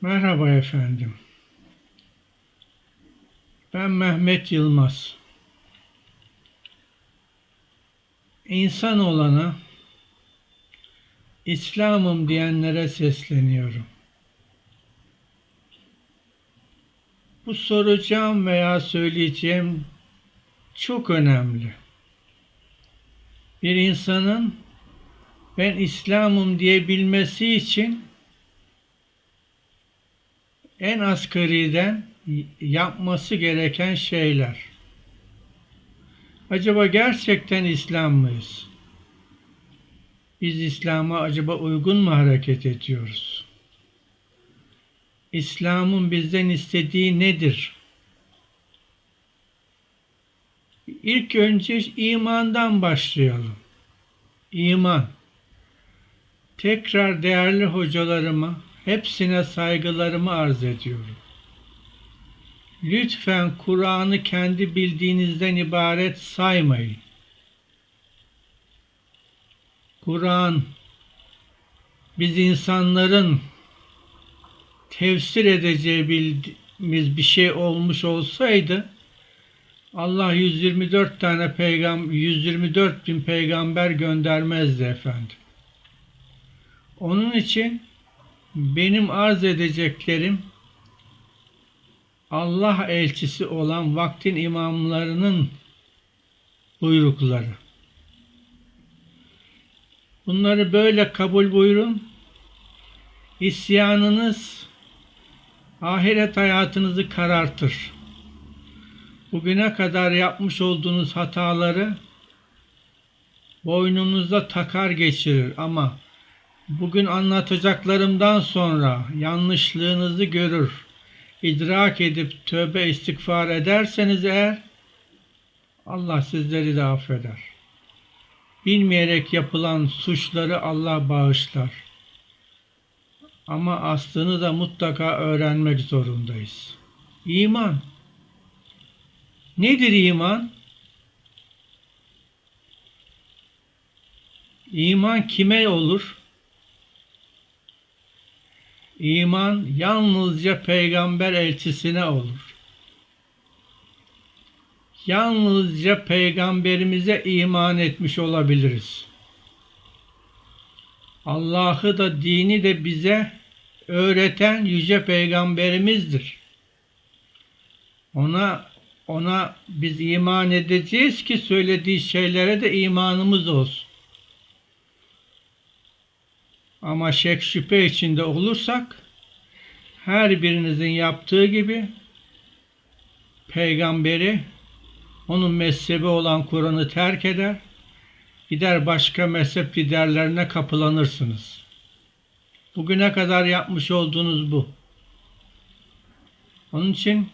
Merhaba efendim. Ben Mehmet Yılmaz. İnsan olana İslam'ım diyenlere sesleniyorum. Bu soracağım veya söyleyeceğim çok önemli. Bir insanın ben İslam'ım diyebilmesi için en asgariden yapması gereken şeyler. Acaba gerçekten İslam mıyız? Biz İslam'a acaba uygun mu hareket ediyoruz? İslam'ın bizden istediği nedir? İlk önce imandan başlayalım. İman. Tekrar değerli hocalarıma hepsine saygılarımı arz ediyorum. Lütfen Kur'an'ı kendi bildiğinizden ibaret saymayın. Kur'an biz insanların tefsir edeceği bildiğimiz bir şey olmuş olsaydı Allah 124 tane peygam 124 bin peygamber göndermezdi efendim. Onun için benim arz edeceklerim Allah elçisi olan vaktin imamlarının buyrukları. Bunları böyle kabul buyurun. İsyanınız ahiret hayatınızı karartır. Bugüne kadar yapmış olduğunuz hataları boynunuzda takar geçirir ama bugün anlatacaklarımdan sonra yanlışlığınızı görür, idrak edip tövbe istiğfar ederseniz eğer Allah sizleri de affeder. Bilmeyerek yapılan suçları Allah bağışlar. Ama aslını da mutlaka öğrenmek zorundayız. İman. Nedir iman? İman kime olur? İman yalnızca peygamber elçisine olur. Yalnızca peygamberimize iman etmiş olabiliriz. Allah'ı da dini de bize öğreten yüce peygamberimizdir. Ona ona biz iman edeceğiz ki söylediği şeylere de imanımız olsun. Ama şek şüphe içinde olursak her birinizin yaptığı gibi peygamberi onun mezhebi olan Kur'an'ı terk eder, gider başka mezhep liderlerine kapılanırsınız. Bugüne kadar yapmış olduğunuz bu. Onun için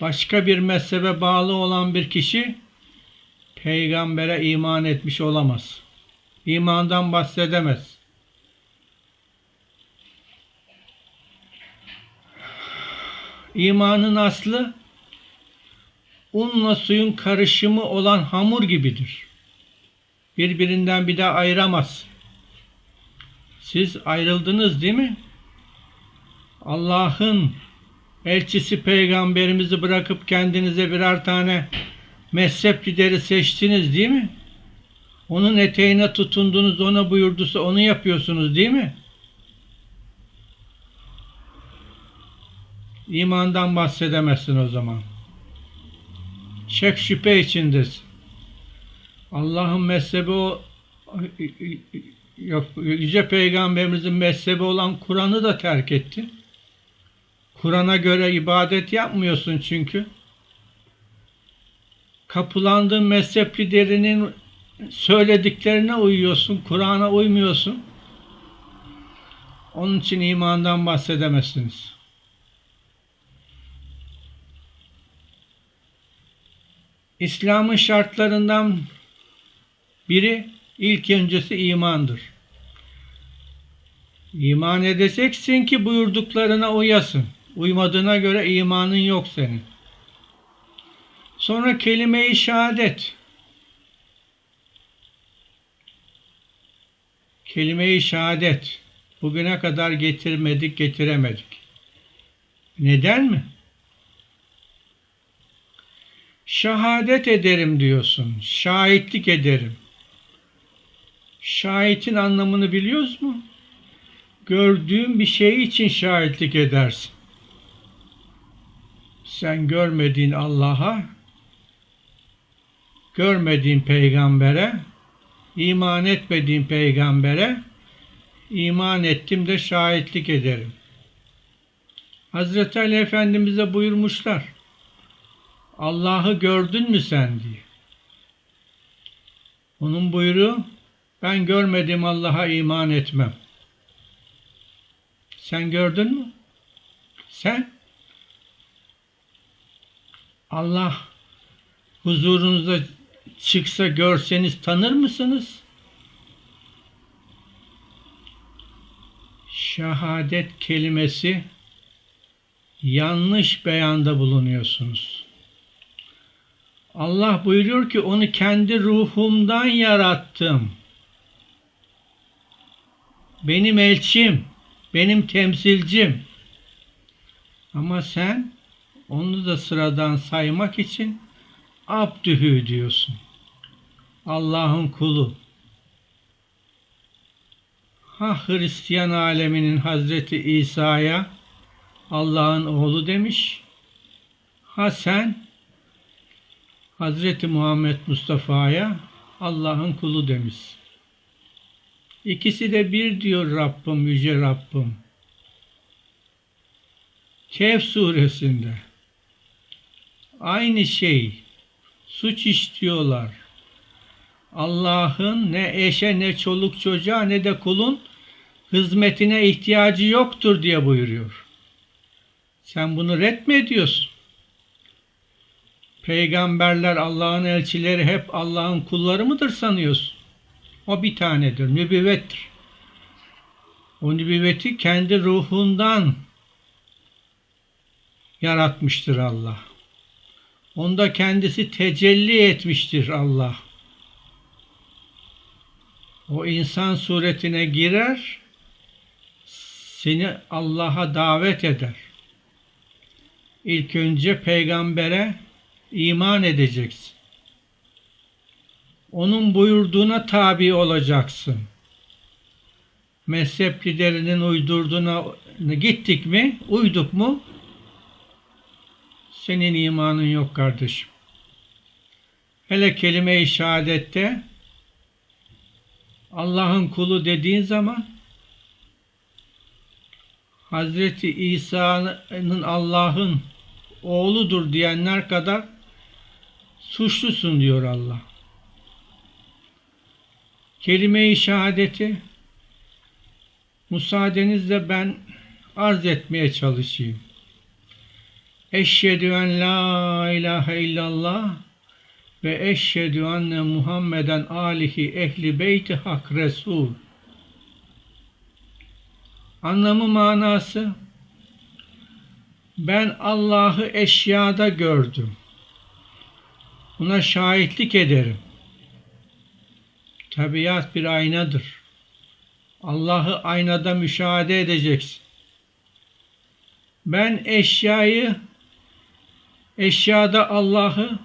başka bir mezhebe bağlı olan bir kişi peygambere iman etmiş olamaz. İmandan bahsedemez. İmanın aslı unla suyun karışımı olan hamur gibidir. Birbirinden bir daha ayıramaz. Siz ayrıldınız değil mi? Allah'ın elçisi peygamberimizi bırakıp kendinize birer tane mezhep lideri seçtiniz değil mi? Onun eteğine tutundunuz, ona buyurduysa onu yapıyorsunuz değil mi? İmandan bahsedemezsin o zaman. Şek şüphe içindesin. Allah'ın mezhebi o yok yüce peygamberimizin mezhebi olan Kur'an'ı da terk ettin. Kur'an'a göre ibadet yapmıyorsun çünkü. Kapılandığın mezhep liderinin söylediklerine uyuyorsun, Kur'an'a uymuyorsun. Onun için imandan bahsedemezsiniz. İslam'ın şartlarından biri ilk öncesi imandır. İman edeceksin ki buyurduklarına uyasın. Uymadığına göre imanın yok senin. Sonra kelime-i şehadet. Kelime-i şehadet. Bu Bugüne kadar getirmedik, getiremedik. Neden mi? Şahadet ederim diyorsun. Şahitlik ederim. Şahitin anlamını biliyoruz mu? Gördüğün bir şey için şahitlik edersin. Sen görmediğin Allah'a, görmediğin peygambere, iman etmediğin peygambere iman ettim de şahitlik ederim. Hazreti Ali Efendimiz'e buyurmuşlar. Allah'ı gördün mü sen diye. Onun buyruğu ben görmedim Allah'a iman etmem. Sen gördün mü? Sen? Allah huzurunuza çıksa görseniz tanır mısınız? Şehadet kelimesi yanlış beyanda bulunuyorsunuz. Allah buyuruyor ki onu kendi ruhumdan yarattım. Benim elçim, benim temsilcim. Ama sen onu da sıradan saymak için Abdühü diyorsun. Allah'ın kulu. Ha Hristiyan aleminin Hazreti İsa'ya Allah'ın oğlu demiş. Ha sen Hazreti Muhammed Mustafa'ya Allah'ın kulu demiş. İkisi de bir diyor Rabbim, yüce Rabbim. Kehf suresinde aynı şey suç işliyorlar. Allah'ın ne eşe ne çoluk çocuğa ne de kulun hizmetine ihtiyacı yoktur diye buyuruyor. Sen bunu ret mi ediyorsun? Peygamberler Allah'ın elçileri hep Allah'ın kulları mıdır sanıyorsun? O bir tanedir, nübüvvettir. O nübüvveti kendi ruhundan yaratmıştır Allah. Onda kendisi tecelli etmiştir Allah. O insan suretine girer, seni Allah'a davet eder. İlk önce peygambere iman edeceksin. Onun buyurduğuna tabi olacaksın. Mezhep liderinin uydurduğuna gittik mi, uyduk mu, senin imanın yok kardeşim. Hele kelime-i şehadette Allah'ın kulu dediğin zaman Hazreti İsa'nın Allah'ın oğludur diyenler kadar suçlusun diyor Allah. Kelime-i şehadeti müsaadenizle ben arz etmeye çalışayım. Eşhedü en la ilahe illallah ve eşhedü enne Muhammeden alihi ehli beyti hak resul. Anlamı manası ben Allah'ı eşyada gördüm. Buna şahitlik ederim. Tabiat bir aynadır. Allah'ı aynada müşahede edeceksin. Ben eşyayı eşyada Allah'ı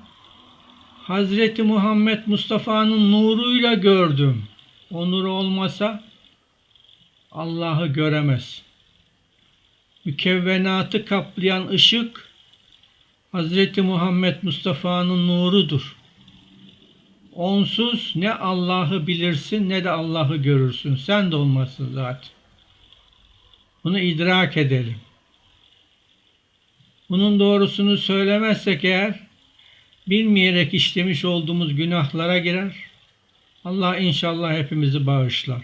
Hazreti Muhammed Mustafa'nın nuruyla gördüm. O nur olmasa Allah'ı göremez. Mükevvenatı kaplayan ışık Hazreti Muhammed Mustafa'nın nurudur. Onsuz ne Allah'ı bilirsin ne de Allah'ı görürsün. Sen de olmasın zaten. Bunu idrak edelim. Bunun doğrusunu söylemezsek eğer bilmeyerek işlemiş olduğumuz günahlara girer. Allah inşallah hepimizi bağışlar.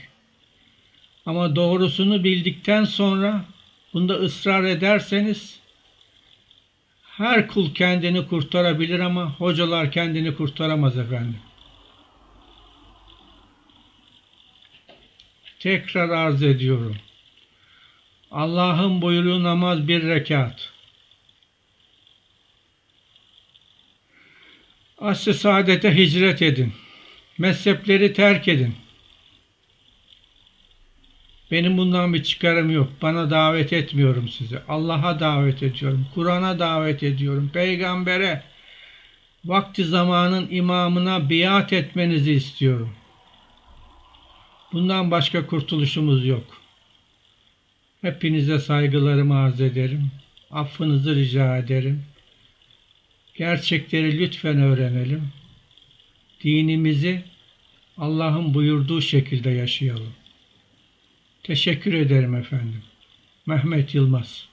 Ama doğrusunu bildikten sonra bunda ısrar ederseniz her kul kendini kurtarabilir ama hocalar kendini kurtaramaz efendim. Tekrar arz ediyorum. Allah'ın buyruğu namaz bir rekat. Asr-ı saadete hicret edin. Mezhepleri terk edin. Benim bundan bir çıkarım yok. Bana davet etmiyorum sizi. Allah'a davet ediyorum. Kur'an'a davet ediyorum. Peygambere, vakti zamanın imamına biat etmenizi istiyorum. Bundan başka kurtuluşumuz yok. Hepinize saygılarımı arz ederim. Affınızı rica ederim. Gerçekleri lütfen öğrenelim. Dinimizi Allah'ın buyurduğu şekilde yaşayalım. Teşekkür ederim efendim. Mehmet Yılmaz